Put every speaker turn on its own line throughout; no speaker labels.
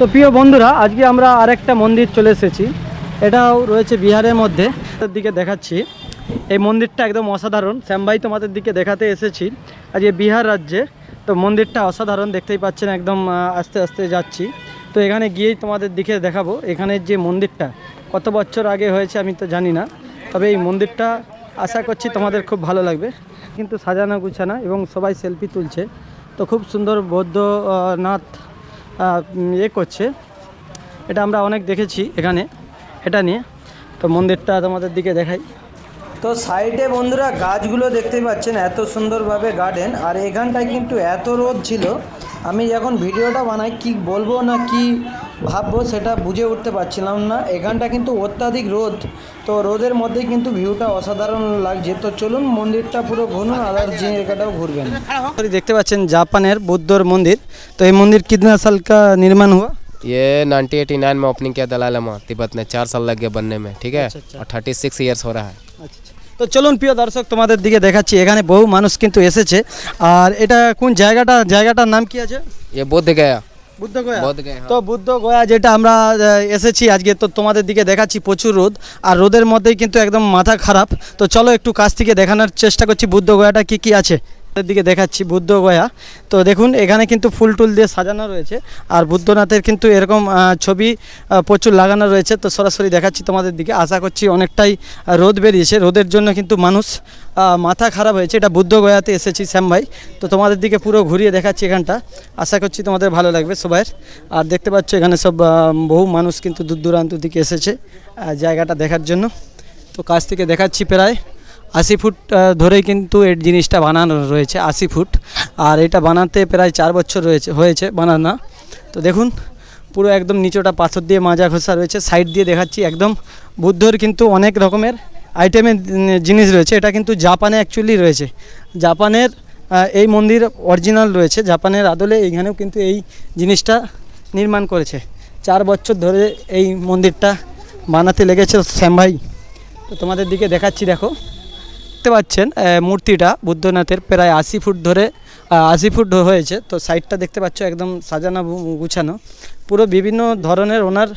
তো প্রিয় বন্ধুরা, আজকে আমরা আরেকটা মন্দির চলে এসেছি। এটাও রয়েছে বিহারের মধ্যে। দিকে দেখাচ্ছি। এই মন্দিরটা একদম অসাধারণ। শ্যামভাই তোমাদের দিকে দেখাতে এসেছি। আজকে বিহার রাজ্যে। তো মন্দিরটা অসাধারণ দেখতেই পাচ্ছেন, একদম আস্তে আস্তে যাচ্ছি। তো এখানে গিয়েই তোমাদের দিকে দেখাবো। এখানের যে মন্দিরটা কত বছর আগে হয়েছে আমি তো জানি না। তবে এই মন্দিরটা আশা করছি তোমাদের খুব ভালো লাগবে। কিন্তু সাজানো গুছানো এবং সবাই সেলফি তুলছে। তো খুব সুন্দর বৌদ্ধ ইয়ে করছে। এটা আমরা অনেক দেখেছি এখানে, এটা নিয়ে। তো মন্দিরটা তোমাদের দিকে দেখাই। তো সাইডে বন্ধুরা গাছগুলো দেখতে পাচ্ছেন, এত সুন্দরভাবে গার্ডেন আর এখানটায় কিন্তু এত রোদ ছিল। আমি যখন ভিডিওটা বানাই, কি বলব না কি ভাববো সেটা বুঝে উঠতে পারছিলাম না এখানটা কিন্তু অত্যাধিক রোদ তো রোদের মধ্যে কিন্তু ভিউটা অসাধারণ লাগছে তো চলুন মন্দিরটা পুরো ঘুরুন আদার জায়গাটাও ঘুরবেন দেখতে পাচ্ছেন জাপানের বৌদ্ধর মন্দির তো এই মন্দির কিতনা সাল কা নির্মাণ हुआ
ये 1989 में ओपनिंग किया दलाई लामा तिब्बत ने चार साल लग गए बनने में ठीक है
अच्छा, अच्छा।
और थर्टी सिक्स ईयर्स हो रहा है
আচ্ছা আচ্ছা। তো চলুন প্রিয় দর্শক তোমাদের দিকে দেখাচ্ছি এখানে বহু মানুষ কিন্তু এসেছে আর এটা কোন জায়গাটা জায়গাটার নাম কি আছে
ये बुद्ध गया
বুদ্ধ গয়া
বুদ্ধগয়া হ্যাঁ।
তো বুদ্ধগয়া যেটা আমরা এসেছি আজকে তো তোমাদের দিকে দেখাচ্ছি প্রচুর রোদ। আর রোদের মধ্যেই কিন্তু একদম মাথা খারাপ। তো চলো একটু কাছ থেকে দেখানোর চেষ্টা করছি বুদ্ধ গয়াটা কি কি আছে। দিকে দেখাচ্ছি বুদ্ধ গয়া। তো দেখুন, এখানে কিন্তু ফুল টুল দিয়ে সাজানো রয়েছে। আর বুদ্ধনাথের কিন্তু এরকম ছবি প্রচুর লাগানো রয়েছে। তো সরাসরি দেখাচ্ছি তোমাদের দিকে। আশা করছি অনেকটাই রোদ বেরিয়েছে। রোদের জন্য কিন্তু মানুষ মাথা খারাপ হয়েছে। এটা বুদ্ধ গয়াতে এসেছি শ্যাম ভাই। তো তোমাদের দিকে পুরো ঘুরিয়ে দেখাচ্ছি এখানটা। আশা করছি তোমাদের ভালো লাগবে সবাইয়ের। আর দেখতে পাচ্ছ এখানে সব বহু মানুষ কিন্তু দূর দূরান্ত দিকে এসেছে জায়গাটা দেখার জন্য। তো কাছ থেকে দেখাচ্ছি প্রায়। আশি ফুট ধরেই কিন্তু এই জিনিসটা বানানো রয়েছে, আশি ফুট। আর এটা বানাতে প্রায় চার বছর রয়েছে, হয়েছে বানানো। তো দেখুন, পুরো একদম নিচোটা পাথর দিয়ে মাজা ঘষা রয়েছে, সাইড দিয়ে দেখাচ্ছি একদম। বুদ্ধর কিন্তু অনেক রকমের আইটেমের জিনিস রয়েছে। এটা কিন্তু জাপানে অ্যাকচুয়ালি রয়েছে। জাপানের এই মন্দির অরিজিনাল রয়েছে। জাপানের আদলে এইখানেও কিন্তু এই জিনিসটা নির্মাণ করেছে। চার বছর ধরে এই মন্দিরটা বানাতে লেগেছে শ্যাম ভাই তো তোমাদের দিকে দেখাচ্ছি, দেখো। দেখতে পাচ্ছেন মূর্তিটা বুদ্ধনাথের প্রায় আশি ফুট ধরে আশি ফুট হয়েছে। তো সাইডটা দেখতে পাচ্ছ, একদম সাজানো গুছানো। পুরো বিভিন্ন ধরনের ওনার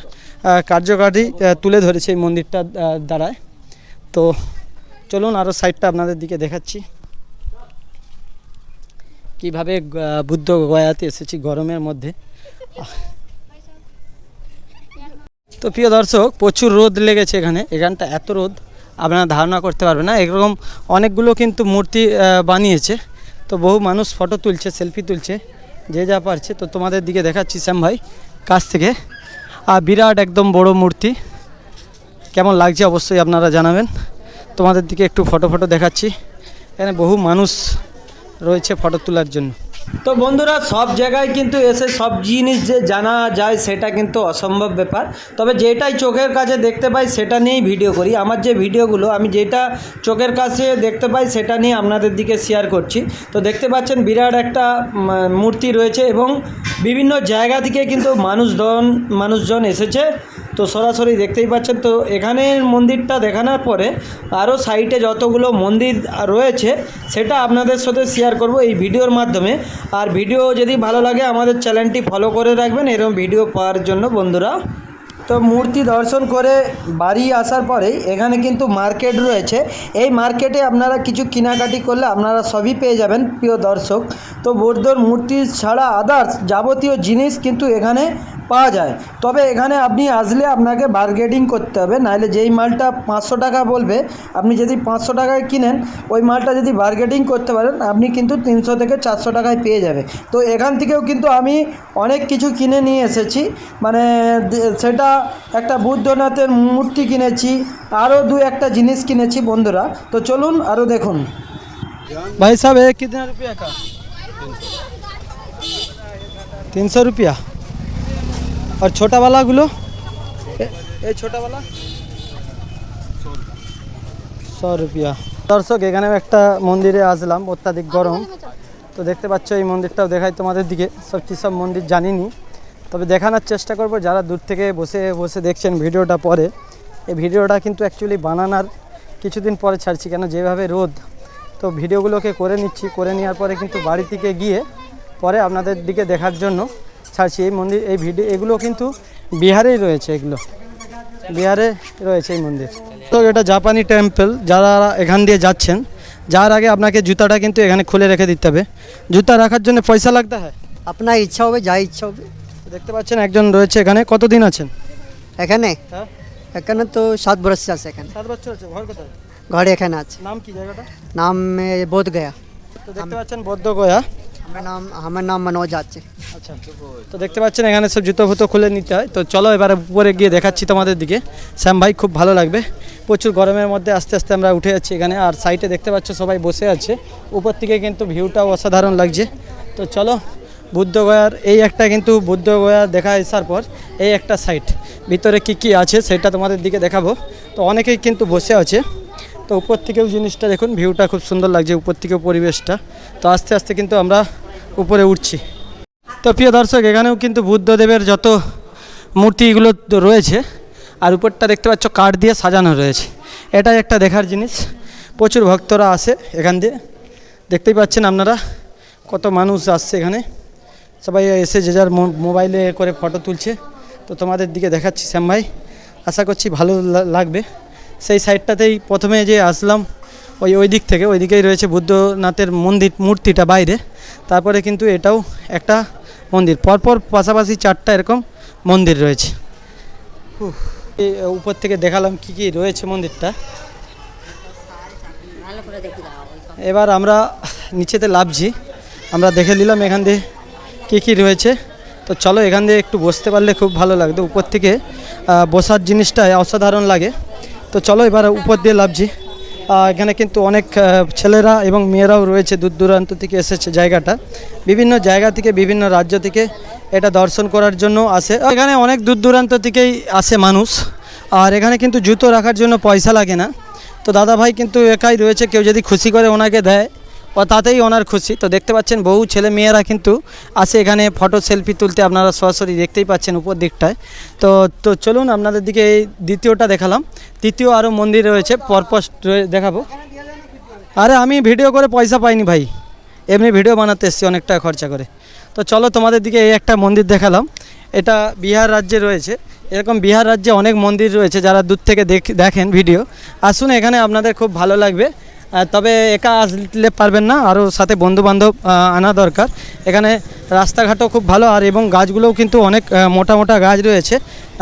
কার্যকারী তুলে ধরেছে এই মন্দিরটা দ্বারায়। তো চলুন আরও সাইডটা আপনাদের দিকে দেখাচ্ছি। কীভাবে বুদ্ধ গয়াতে এসেছি গরমের মধ্যে। তো প্রিয় দর্শক, প্রচুর রোদ লেগেছে এখানে। এখানটা এত রোদ আপনারা ধারণা করতে পারবেন না। এরকম অনেকগুলো কিন্তু মূর্তি বানিয়েছে। তো বহু মানুষ ফটো তুলছে সেলফি তুলছে, যে যা পারছে। তো তোমাদের দিকে দেখাচ্ছি শ্যাম ভাই কাছ থেকে। আর বিরাট একদম বড় মূর্তি। কেমন লাগছে অবশ্যই আপনারা জানাবেন। তোমাদের দিকে একটু ফটো ফটো দেখাচ্ছি। এখানে বহু মানুষ রয়েছে ফটো তোলার জন্য। তো বন্ধুরা, সব জায়গায় কিন্তু এসে সব জিনিস যে জানা যায় সেটা কিন্তু অসম্ভব ব্যাপার। তবে যেটাই চোখের কাছে দেখতে পাই সেটা নিয়েই ভিডিও করি। আমার যে ভিডিওগুলো, আমি যেটা চোখের কাছে দেখতে পাই সেটা নিয়ে আপনাদের দিকে শেয়ার করছি। তো দেখতে পাচ্ছেন বিরাট একটা মূর্তি রয়েছে এবং বিভিন্ন জায়গা থেকে কিন্তু মানুষজন মানুষজন এসেছে। তো সরাসরি দেখতেই পাচ্ছেন, তো এখানে মন্দিরটা দেখানোর পরে আরও সাইটে যতগুলো মন্দির রয়েছে সেটা আপনাদের সাথে শেয়ার করব এই ভিডিওর মাধ্যমে। আর ভিডিও যদি ভালো লাগে আমাদের চ্যানেলটি ফলো করে রাখবেন, এরকম ভিডিও পাওয়ার জন্য বন্ধুরা। তো মূর্তি দর্শন করে বাড়ি আসার পরেই এখানে কিন্তু মার্কেট রয়েছে। এই মার্কেটে আপনারা কিছু কেনাকাটি করলে আপনারা সবই পেয়ে যাবেন, প্রিয় দর্শক। তো বৌদ্ধর মূর্তি ছাড়া আদার্স যাবতীয় জিনিস কিন্তু এখানে পাওয়া যায়। তবে এখানে আপনি আসলে আপনাকে বার্গেটিং করতে হবে, নাহলে যেই মালটা পাঁচশো টাকা বলবে, আপনি যদি পাঁচশো টাকায় কিনেন, ওই মালটা যদি বার্গেটিং করতে পারেন, আপনি কিন্তু তিনশো থেকে চারশো টাকায় পেয়ে যাবে। তো এখান থেকেও কিন্তু আমি অনেক কিছু কিনে নিয়ে এসেছি। মানে সেটা একটা বুদ্ধনাথের মূর্তি কিনেছি, আরও দু একটা জিনিস কিনেছি বন্ধুরা। তো চলুন আরও দেখুন। ভাই সাহেব কিতনা রুপিয়া কা? তিনশো রুপিয়া। और छोटा वाला गुलो এই ছোটা वाला শো রুপিয়া দর্শক এখানেও একটা মন্দিরে আসলাম অত্যাধিক গরম তো দেখতে পাচ্ছ এই মন্দিরটাও দেখাই তোমাদের দিকে সত্যি সব মন্দির জানিনি তবে দেখানোর চেষ্টা করব যারা দূর থেকে বসে বসে দেখছেন ভিডিওটা পরে এই ভিডিওটা কিন্তু অ্যাকচুয়ালি বানানোর কিছুদিন পরে ছাড়ছি কেন যেভাবে রোদ তো ভিডিওগুলোকে করে নিচ্ছি করে নেওয়ার পরে কিন্তু বাড়ি থেকে গিয়ে পরে আপনাদের দিকে দেখার জন্য ছাড়ছি এই মন্দির এই ভিডিও এগুলো কিন্তু বিহারেই রয়েছে এগুলো। বিহারে রয়েছে এই মন্দির। তো এটা জাপানি টেম্পল যারা এখান দিয়ে যাচ্ছেন যার আগে আপনাকে জুতাটা কিন্তু এখানে খুলে রেখে দিতে হবে। জুতা রাখার জন্য পয়সা লাগতে হয়?
আপনার ইচ্ছা হবে যা ইচ্ছা হবে।
দেখতে পাচ্ছেন একজন রয়েছে এখানে কতদিন আছেন?
এখানে?
হ্যাঁ।
এখানে তো সাত বরস আছে এখানে।
সাত বছর আছে ঘর কোথায়?
ঘরে এখানে আছে।
নাম কি জায়গাটা?
নাম বোধ গয়া
তো দেখতে পাচ্ছেন বদ্ধ গয়া
আমার নাম আমার নাম মনোজ আছে।
আচ্ছা তো দেখতে পাচ্ছেন এখানে সব জুতো ফুতো খুলে নিতে হয়। তো চলো এবারে উপরে গিয়ে দেখাচ্ছি তোমাদের দিকে। শ্যাম ভাই, খুব ভালো লাগবে। প্রচুর গরমের মধ্যে আস্তে আস্তে আমরা উঠে যাচ্ছি এখানে। আর সাইডে দেখতে পাচ্ছ সবাই বসে আছে। উপর থেকে কিন্তু ভিউটাও অসাধারণ লাগছে। তো চলো বুদ্ধগয়ার এই একটা কিন্তু বুদ্ধগয়া দেখা আসার পর এই একটা সাইট ভিতরে কি কি আছে সেটা তোমাদের দিকে দেখাবো। তো অনেকেই কিন্তু বসে আছে। তো উপর থেকেও জিনিসটা দেখুন ভিউটা খুব সুন্দর লাগছে উপর থেকেও পরিবেশটা। তো আস্তে আস্তে কিন্তু আমরা উপরে উঠছি। তো প্রিয় দর্শক, এখানেও কিন্তু বুদ্ধদেবের যত মূর্তিগুলো রয়েছে, আর উপরটা দেখতে পাচ্ছ কাঠ দিয়ে সাজানো রয়েছে। এটাই একটা দেখার জিনিস। প্রচুর ভক্তরা আসে এখান দিয়ে। দেখতেই পাচ্ছেন আপনারা কত মানুষ আসছে এখানে। সবাই এসে যে যার মোবাইলে করে ফটো তুলছে। তো তোমাদের দিকে দেখাচ্ছি শ্যাম ভাই। আশা করছি ভালো লাগবে। সেই সাইডটাতেই প্রথমে যে আসলাম, ওই ওই দিক থেকে ওই দিকেই রয়েছে বুদ্ধনাথের মন্দির, মূর্তিটা বাইরে। তারপরে কিন্তু এটাও একটা মন্দির। পরপর পাশাপাশি চারটা এরকম মন্দির রয়েছে। উপর থেকে দেখালাম কি কি রয়েছে মন্দিরটা। এবার আমরা নিচেতে লাভছি আমরা দেখে নিলাম এখান দিয়ে কী কী রয়েছে। তো চলো এখান দিয়ে একটু বসতে পারলে খুব ভালো লাগতো। উপর থেকে বসার জিনিসটা অসাধারণ লাগে। তো চলো এবার উপর দিয়ে লাভছি এখানে কিন্তু অনেক ছেলেরা এবং মেয়েরাও রয়েছে দূর দূরান্ত থেকে এসেছে জায়গাটা। বিভিন্ন জায়গা থেকে, বিভিন্ন রাজ্য থেকে এটা দর্শন করার জন্য আসে। এখানে অনেক দূর দূরান্ত থেকেই আসে মানুষ। আর এখানে কিন্তু জুতো রাখার জন্য পয়সা লাগে না। তো দাদা ভাই কিন্তু একাই রয়েছে, কেউ যদি খুশি করে ওনাকে দেয়। তাতেই ওনার খুশি। তো দেখতে পাচ্ছেন, বহু ছেলে মেয়েরা কিন্তু আসে এখানে ফটো সেলফি তুলতে। আপনারা সরাসরি দেখতেই পাচ্ছেন উপর দিকটায়। তো তো চলুন আপনাদের দিকে এই দ্বিতীয়টা দেখালাম। তৃতীয় আরও মন্দির রয়েছে, পরপর দেখাবো। আরে আমি ভিডিও করে পয়সা পাইনি ভাই। এমনি ভিডিও বানাতে এসেছি, অনেক টাকা খরচা করে। তো চলো তোমাদের দিকে এই একটা মন্দির দেখালাম। এটা বিহার রাজ্যে রয়েছে। এরকম বিহার রাজ্যে অনেক মন্দির রয়েছে, যারা দূর থেকে দেখ- দেখেন ভিডিও। আসুন এখানে আপনাদের খুব ভালো লাগবে। তবে একা আসলে পারবেন না আরও সাথে বন্ধু বান্ধব আনা দরকার। এখানে রাস্তাঘাটও খুব ভালো, আর এবং গাছগুলোও কিন্তু অনেক মোটা মোটা গাছ রয়েছে।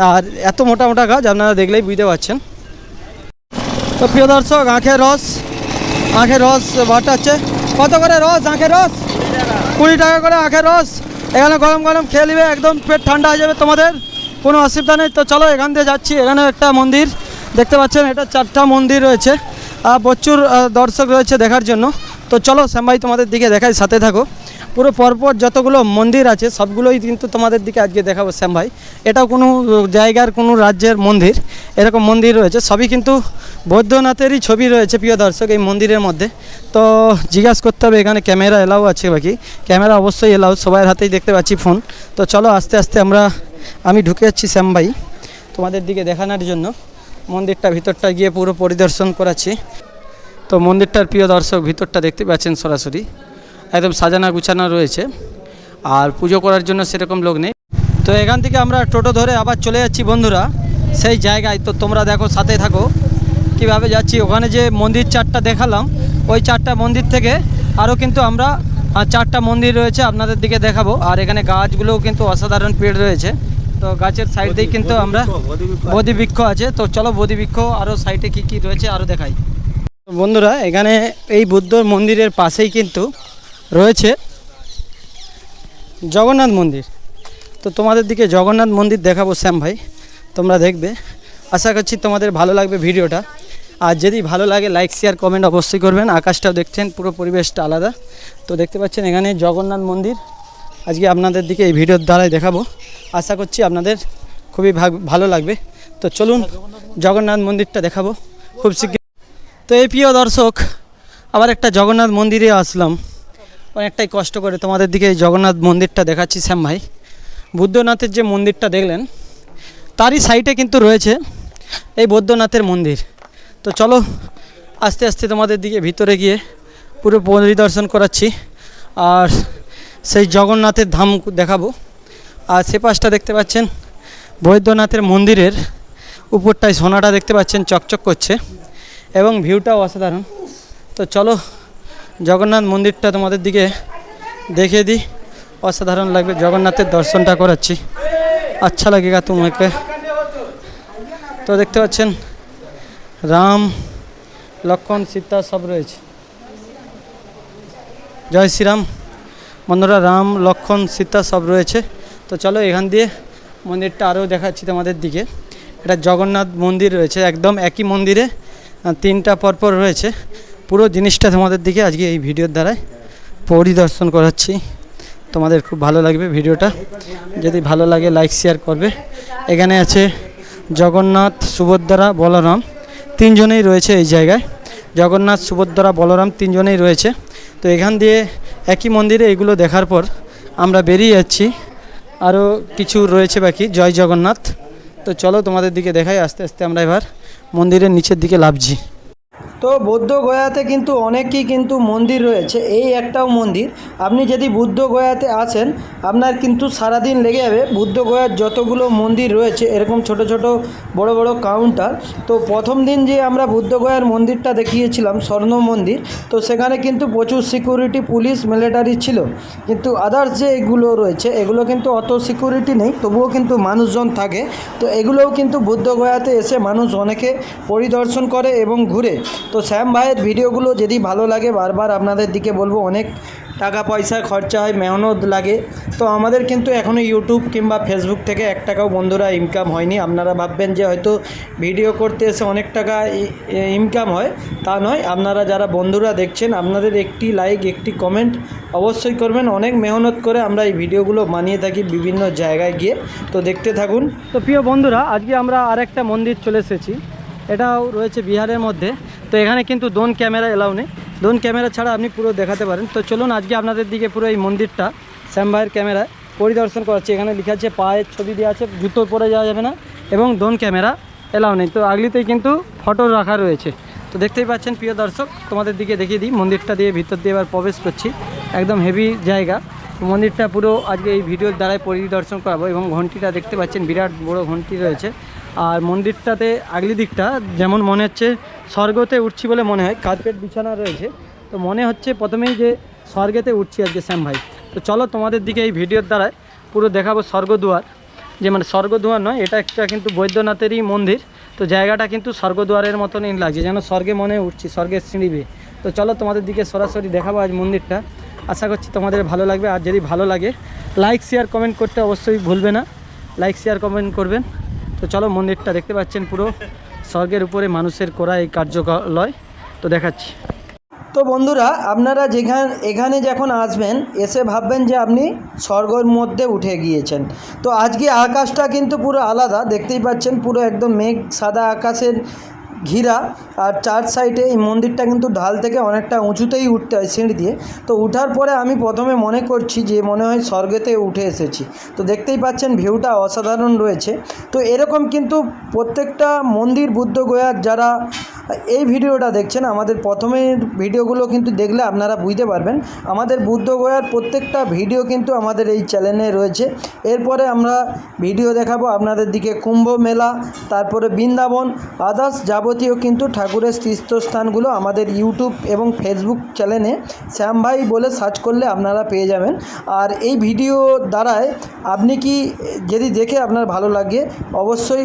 আর এত মোটা মোটা গাছ আপনারা দেখলেই বুঝতে পারছেন। তো প্রিয় দর্শক, আখের রস, আঁখের রস বাটাচ্ছে। কত করে রস, আঁখের রস? কুড়ি টাকা করে আঁখের রস। এখানে গরম গরম খেয়ে নিবে, একদম পেট ঠান্ডা হয়ে যাবে তোমাদের। কোনো অসুবিধা নেই। তো চলো এখান দিয়ে যাচ্ছি। এখানে একটা মন্দির, দেখতে পাচ্ছেন, এটা চারটা মন্দির রয়েছে। প্রচুর দর্শক রয়েছে দেখার জন্য। তো চলো শ্যামভাই তোমাদের দিকে দেখাই, সাথে থাকো। পুরো পরপর যতগুলো মন্দির আছে, সবগুলোই কিন্তু তোমাদের দিকে আজকে দেখাবো শ্যাম ভাই এটাও কোনো জায়গার, কোনো রাজ্যের মন্দির, এরকম মন্দির রয়েছে। সবই কিন্তু বৈদ্যনাথেরই ছবি রয়েছে, প্রিয় দর্শক, এই মন্দিরের মধ্যে। তো জিজ্ঞাসা করতে হবে, এখানে ক্যামেরা এলাও আছে বাকি? ক্যামেরা অবশ্যই এলাও সবার হাতেই দেখতে পাচ্ছি ফোন। তো চলো আস্তে আস্তে আমরা, আমি ঢুকে যাচ্ছি শ্যাম ভাই তোমাদের দিকে দেখানোর জন্য। মন্দিরটা ভিতরটা গিয়ে পুরো পরিদর্শন করাচ্ছি। তো মন্দিরটার প্রিয় দর্শক ভিতরটা দেখতে পাচ্ছেন সরাসরি। একদম সাজানা গুছানো রয়েছে। আর পুজো করার জন্য সেরকম লোক নেই। তো এখান থেকে আমরা টোটো ধরে আবার চলে যাচ্ছি বন্ধুরা। সেই জায়গায় তো তোমরা দেখো, সাথে থাকো। কীভাবে যাচ্ছি? ওখানে যে মন্দির চারটা দেখালাম, ওই চারটা মন্দির থেকে আরও কিন্তু আমরা চারটা মন্দির রয়েছে আপনাদের দিকে দেখাবো। আর এখানে গাছগুলোও কিন্তু অসাধারণ পেড় রয়েছে। তো গাছের সাইড দিয়ে কিন্তু আমরা। বোধি বৃক্ষ আছে। তো চলো বোধি বৃক্ষ আরও সাইডে কী কী রয়েছে আরও দেখাই। তো বন্ধুরা এখানে এই বুদ্ধ মন্দিরের পাশেই কিন্তু রয়েছে জগন্নাথ মন্দির। তো তোমাদের দিকে জগন্নাথ মন্দির দেখাবো শ্যাম ভাই। তোমরা দেখবে। আশা করছি তোমাদের ভালো লাগবে ভিডিওটা। আর যদি ভালো লাগে লাইক শেয়ার কমেন্ট অবশ্যই করবেন। আকাশটাও দেখছেন পুরো পরিবেশটা আলাদা। তো দেখতে পাচ্ছেন এখানে জগন্নাথ মন্দির। আজকে আপনাদের দিকে এই ভিডিওর দ্বারাই দেখাবো। আশা করছি আপনাদের খুবই ভালো লাগবে। তো চলুন জগন্নাথ মন্দিরটা দেখাবো খুব শীঘ্র। তো এই প্রিয় দর্শক, আবার একটা জগন্নাথ মন্দিরে আসলাম। অনেকটাই কষ্ট করে তোমাদের দিকে এই জগন্নাথ মন্দিরটা দেখাচ্ছি, শ্যাম ভাই। বুদ্ধনাথের যে মন্দিরটা দেখলেন, তারই সাইডে কিন্তু রয়েছে এই বৌদ্ধনাথের মন্দির। তো চলো, আস্তে আস্তে তোমাদের দিকে ভিতরে গিয়ে পুরো পরিদর্শন করাচ্ছি। আর সেই জগন্নাথের ধাম দেখাবো। আর সে পাশটা দেখতে পাচ্ছেন বৈদ্যনাথের মন্দিরের উপরটায় সোনাটা দেখতে পাচ্ছেন, চকচক করছে এবং ভিউটাও অসাধারণ। তো চলো জগন্নাথ মন্দিরটা তোমাদের দিকে দেখিয়ে দিই। অসাধারণ লাগবে, জগন্নাথের দর্শনটা করাচ্ছি। আচ্ছা লাগেগা তোমাকে। তো দেখতে পাচ্ছেন, রাম লক্ষণ সীতা সব রয়েছে। জয় শ্রীরাম। বন্ধুরা, রাম, লক্ষণ, সীতা সব রয়েছে। তো চলো এখান দিয়ে মন্দিরটা আরও দেখাচ্ছি তোমাদের দিকে। এটা জগন্নাথ মন্দির রয়েছে, একদম একই মন্দিরে তিনটা পরপর রয়েছে। পুরো জিনিসটা তোমাদের দিকে আজকে এই ভিডিওর দ্বারাই পরিদর্শন করাচ্ছি। তোমাদের খুব ভালো লাগবে ভিডিওটা। যদি ভালো লাগে, লাইক, শেয়ার করবে। এখানে আছে জগন্নাথ, সুভদ্রা, বলরাম তিনজনেই রয়েছে এই জায়গায়। জগন্নাথ, সুভদ্রা, বলরাম তিনজনেই রয়েছে। তো এখান দিয়ে একই মন্দিরে এগুলো দেখার পর আমরা বেরিয়ে যাচ্ছি। আরও কিছু রয়েছে বাকি, জয় জগন্নাথ। তো চলো তোমাদের দিকে দেখাই, আস্তে আস্তে আমরা এবার মন্দিরের নিচের দিকে লাভছি। তো বৌদ্ধ গয়াতে কিন্তু অনেকই কিন্তু মন্দির রয়েছে, এই একটাও মন্দির। আপনি যদি বুদ্ধ গয়াতে আসেন, আপনার কিন্তু সারাদিন লেগে যাবে। বুদ্ধ গয়ার যতগুলো মন্দির রয়েছে, এরকম ছোট ছোট বড় বড় কাউন্টার তো প্রথম দিন যে আমরা বুদ্ধ গয়ার মন্দিরটা দেখিয়েছিলাম, স্বর্ণ মন্দির, তো সেখানে কিন্তু প্রচুর সিকিউরিটি পুলিশ মিলিটারি ছিল। কিন্তু আদার্স যে এগুলো রয়েছে, এগুলো কিন্তু অত সিকিউরিটি নেই, তবুও কিন্তু মানুষজন থাকে। তো এগুলোও কিন্তু বুদ্ধ গয়াতে এসে মানুষ অনেকে পরিদর্শন করে এবং ঘুরে। তো শ্যাম ভাইয়ের ভিডিওগুলো যদি ভালো লাগে, বারবার আপনাদের দিকে বলব, অনেক টাকা পয়সা খরচা হয়, মেহনত লাগে। তো আমাদের কিন্তু এখনও ইউটিউব কিংবা ফেসবুক থেকে এক টাকাও বন্ধুরা ইনকাম হয়নি। আপনারা ভাববেন যে হয়তো ভিডিও করতে এসে অনেক টাকা ইনকাম হয়। তা নয়, আপনারা যারা বন্ধুরা দেখছেন, আপনাদের একটি লাইক একটি কমেন্ট অবশ্যই করবেন। অনেক মেহনত করে আমরা এই ভিডিওগুলো বানিয়ে থাকি বিভিন্ন জায়গায় গিয়ে। তো দেখতে থাকুন। তো প্রিয় বন্ধুরা, আজকে আমরা আরেকটা মন্দির চলে এসেছি। এটাও রয়েছে বিহারের মধ্যে। তো এখানে কিন্তু দোন ক্যামেরা এলাও নেই। দোন ক্যামেরা ছাড়া আপনি পুরো দেখাতে পারেন। তো চলুন আজকে আপনাদের দিকে পুরো এই মন্দিরটা শ্যাম ভাইয়ের ক্যামেরায় পরিদর্শন করাচ্ছি। এখানে লেখা আছে, পায়ের ছবি দেওয়া আছে, জুতো পরে যাওয়া যাবে না এবং ড্রোন ক্যামেরা এলাও নেই। তো আগলিতেই কিন্তু ফটো রাখা রয়েছে। তো দেখতেই পাচ্ছেন, প্রিয় দর্শক, তোমাদের দিকে দেখিয়ে দিই। মন্দিরটা দিয়ে ভিতর দিয়ে এবার প্রবেশ করছি। একদম হেভি জায়গা। মন্দিরটা পুরো আজকে এই ভিডিওর দ্বারাই পরিদর্শন করাবো এবং ঘন্টিটা দেখতে পাচ্ছেন, বিরাট বড় ঘন্টি রয়েছে। আর মন্দিরটাতে আগলি দিকটা যেমন মনে হচ্ছে স্বর্গতে উঠছি বলে মনে হয়, কার্পেট বিছানা রয়েছে। তো মনে হচ্ছে প্রথমেই যে স্বর্গেতে উঠছি আজকে শ্যাম ভাই। তো চলো তোমাদের দিকে এই ভিডিওর দ্বারায় পুরো দেখাবো স্বর্গদুয়ার। যে মানে স্বর্গদুয়ার নয়, এটা একটা কিন্তু বৈদ্যনাথেরই মন্দির। তো জায়গাটা কিন্তু স্বর্গদুয়ারের মতনই লাগছে, যেন স্বর্গে মনে উঠছি, স্বর্গের সিঁড়ি। তো চলো তোমাদের দিকে সরাসরি দেখাবো আজ মন্দিরটা। আশা করছি তোমাদের ভালো লাগবে, আর যদি ভালো লাগে লাইক শেয়ার কমেন্ট করতে অবশ্যই ভুলবে না। লাইক শেয়ার কমেন্ট করবেন। তো চলো মন্দিরটা দেখতে পাচ্ছেন পুরো। স্বর্গের উপরে মানুষের করা এই কার্যকলয়। তো দেখাচ্ছি। তো বন্ধুরা, আপনারা যেখান এখানে যখন আসবেন, এসে ভাববেন যে আপনি স্বর্গের মধ্যে উঠে গিয়েছেন। তো আজকে আকাশটা কিন্তু পুরো আলাদা, দেখতেই পাচ্ছেন পুরো একদম মেঘ, সাদা আকাশের ঘিরা আর চার সাইডে এই মন্দিরটা কিন্তু ঢাল থেকে অনেকটা উঁচুতেই উঠতে হয় সিঁড়ি দিয়ে। তো উঠার পরে আমি প্রথমে মনে করছি যে মনে হয় স্বর্গেতে উঠে এসেছি। তো দেখতেই পাচ্ছেন ভিউটা অসাধারণ রয়েছে। তো এরকম কিন্তু প্রত্যেকটা মন্দির বুদ্ধ গয়ার যারা এই ভিডিওটা দেখছেন, আমাদের প্রথমের ভিডিওগুলো কিন্তু দেখলে আপনারা বুঝতে পারবেন। আমাদের বুদ্ধ গয়ার প্রত্যেকটা ভিডিও কিন্তু আমাদের এই চ্যানেলে রয়েছে। এরপরে আমরা ভিডিও দেখাবো আপনাদের দিকে কুম্ভ মেলা, তারপরে বৃন্দাবন, আদার্স যাবতীয় কিন্তু ঠাকুরের তীর্থস্থানগুলো আমাদের ইউটিউব এবং ফেসবুক চ্যানেলে। শ্যাম ভাই বলে সার্চ করলে আপনারা পেয়ে যাবেন। আর এই ভিডিও দ্বারায় আপনি কি, যদি দেখে আপনার ভালো লাগে, অবশ্যই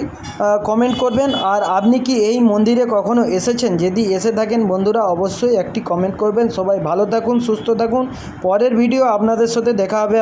কমেন্ট করবেন। আর আপনি কি এই মন্দিরে কখনো এসেছেন। যদি এসে থাকেন বন্ধুরা, অবশ্যই একটি কমেন্ট করবেন। সবাই ভালো থাকুন, সুস্থ থাকুন। পরের ভিডিও আপনাদের সাথে দেখা হবে।